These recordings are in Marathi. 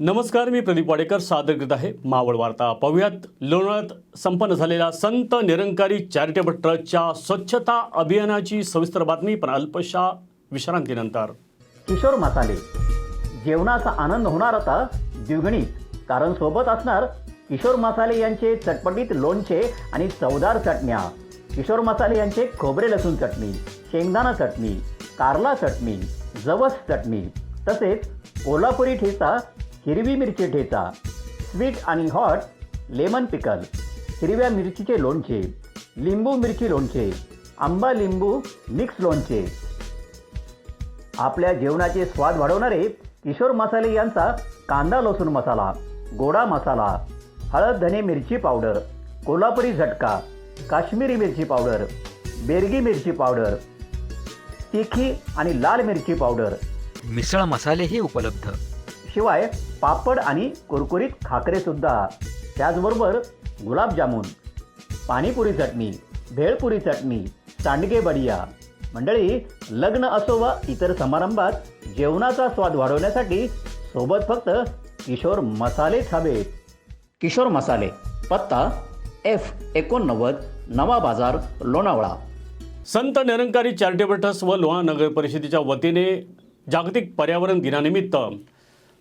नमस्कार मी प्रदीप वाडेकर सादर करीत आहे मावळ वार्ता. पाहुयात लोणावळ्यात संपन्न झालेल्या संत निरंकारी चॅरिटेबल ट्रस्टच्या स्वच्छता अभियानाची सविस्तर बातमी पण अल्पशा विश्रांतीनंतर. किशोर मसाले जेवणाचा आनंद होणार आता द्विगणित. कारण सोबत असणार किशोर मसाले यांचे चटपटीत लोणचे आणि चवदार चटण्या. किशोर मसाले यांचे खोबरे लसूण चटणी शेंगदाणा चटणी कारला चटणी जवस चटणी तसेच कोल्हापुरी ठेचा हिरवी मिरची ठेचा स्वीट आणि हॉट लेमन पिकल हिरव्या मिरचीचे लोणचे लिंबू मिरची लोणचे आंबा लिंबू मिक्स लोणचे. आपल्या जेवणाचे स्वाद वाढवणारे किशोर मसाले यांचा कांदा लसूण मसाला गोडा मसाला हळद धने मिरची पावडर कोल्हापुरी झटका काश्मीरी मिरची पावडर बेरगी मिरची पावडर तिखी आणि लाल मिरची पावडर. मिसळ मसालेही उपलब्ध. शिवाय पापड आणि कुरकुरीत खाकरे सुद्धा. त्याचबरोबर गुलाबजामुन पाणीपुरी चटणी भेळपुरी चटणी सांडगे बडिया. मंडळी लग्न असो वा इतर समारंभात जेवणाचा स्वाद वाढवण्यासाठी सोबत फक्त किशोर मसालेच हवेत किशोर मसाले पत्ता एफ एकोणनव्वद नवा बाजार लोणावळा. संत निरंकारी चॅरिटेबल ट्रस्ट व लोहा नगर परिषदेच्या वतीने जागतिक पर्यावरण दिनानिमित्त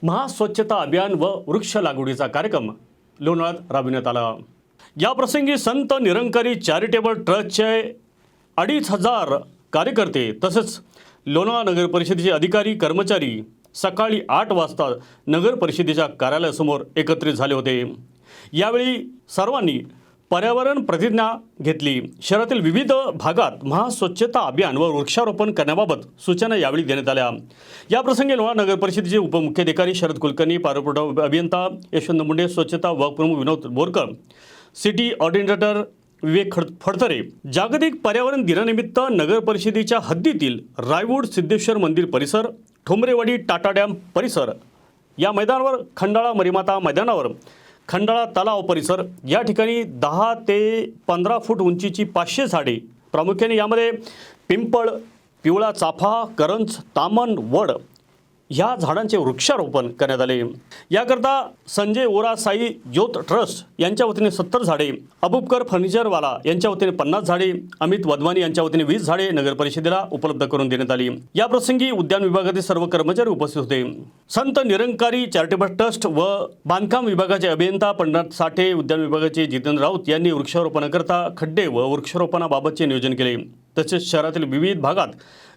महास्वच्छता अभियान व वृक्ष लागवडीचा कार्यक्रम लोणावळ्यात राबविण्यात आला. याप्रसंगी संत निरंकारी चॅरिटेबल ट्रस्टचे अडीच हजार कार्यकर्ते तसेच लोणाळा नगर परिषदेचे अधिकारी कर्मचारी सकाळी आठ वाजता नगर परिषदेच्या कार्यालयासमोर एकत्रित झाले होते. यावेळी सर्वांनी पर्यावरण प्रतिज्ञा घेतली. शहरातील विविध भागात महास्वच्छता अभियान व वृक्षारोपण करण्याबाबत सूचना यावेळी देण्यात आल्या. याप्रसंगी लोणा नगर परिषदेचे उपमुख्याधिकारी शरद कुलकर्णी पारपुरवठा अभियंता यशवंत मुंडे स्वच्छता विभाग प्रमुख विनोद बोरकर सिटी ऑर्डिनेटर विवेक खड फडतरे जागतिक पर्यावरण दिनानिमित्त नगर परिषदेच्या हद्दीतील रायवूड सिद्धेश्वर मंदिर परिसर ठोंबरेवाडी टाटा डॅम परिसर या मैदानावर खंडाळा मरीमाता मैदानावर खंडाळा तलाव परिसर या ठिकाणी दहा ते पंधरा फूट उंचीची पाचशे झाडे. प्रामुख्याने यामध्ये पिंपळ पिवळा चाफा करंज तामन वड ह्या झाडांचे वृक्षारोपण करण्यात आले. याकरता संजय ओरा साई ज्योत ट्रस्ट यांच्या वतीने सत्तर झाडे अबुबकर फर्निचरवाला यांच्या वतीने पन्नास झाडे अमित वधवानी यांच्या वतीने वीस झाडे नगर परिषदेला उपलब्ध करून देण्यात आली. या प्रसंगी उद्यान विभागातील सर्व कर्मचारी उपस्थित होते. संत निरंकारी चॅरिटेबल ट्रस्ट व बांधकाम विभागाचे अभियंता पंढरनाथ साठे उद्यान विभागाचे जितेंद्र राऊत यांनी वृक्षारोपणाकरता खड्डे व वृक्षारोपणाबाबतचे नियोजन केले. तसेच शहरातील विविध भागात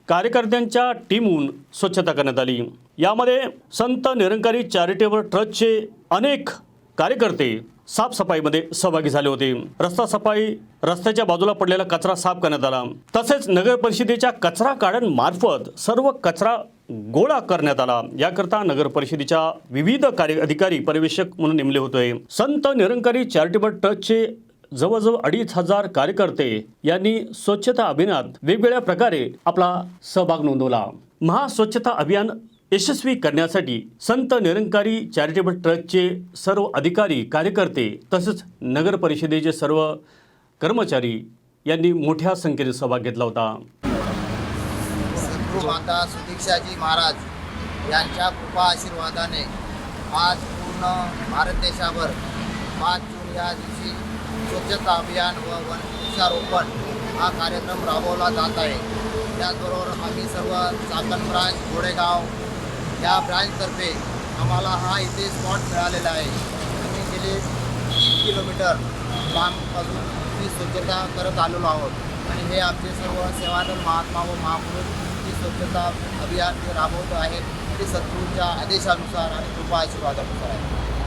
कार्यकर्त्यांच्या टीमहून स्वच्छता करण्यात आली. यामध्ये संत निरंकारी चॅरिटेबल ट्रस्टचे अनेक कार्यकर्ते साफसफाईमध्ये सहभागी झाले होते. रस्ता सफाई रस्त्याच्या बाजूला पडलेला कचरा साफ करण्यात आला. तसेच नगर परिषदेच्या कचरा गाड्यांमार्फत सर्व कचरा गोळा करण्यात आला. याकरता नगर परिषदेच्या विविध कार्य अधिकारी पर्यवेक्षक म्हणून नेमले होते. संत निरंकारी चॅरिटेबल ट्रस्टचे जवळजवळ अडीच हजार कार्यकर्ते यांनी स्वच्छता अभियानात वेगवेगळ्या प्रकारे आपला सहभाग नोंदवला. महास्वच्छता अभियान यशस्वी करण्यासाठी संत निरंकारी चॅरिटेबल ट्रस्टचे सर्व अधिकारी कार्यकर्ते तसेच नगर परिषदेचे सर्व कर्मचारी यांनी मोठ्या संख्येने सहभाग घेतला होता. माता सुदीक्षाजी महाराज यांच्या कृपा आशीर्वादाने आज पूर्ण भारत देशावर पाच जून या दिवशी स्वच्छता अभियान व वन वृक्षारोपण हा कार्यक्रम राबवला जात आहे. त्याचबरोबर आम्ही सर्व चाकण ब्रांच घोडेगाव या ब्रांचतर्फे आम्हाला हा इथे स्पॉट मिळालेला आहे. आम्ही गेले तीन किलोमीटर लांबपासून ही स्वच्छता करत आलेलो आहोत. आणि हे आमचे सर्व सेवादल महात्मा व महापुरुष ही स्वच्छता अभियान जे राबवत आहेत ते सद्गुरूंच्या आदेशानुसार आणि कृपा आशीर्वादानुसार आहे.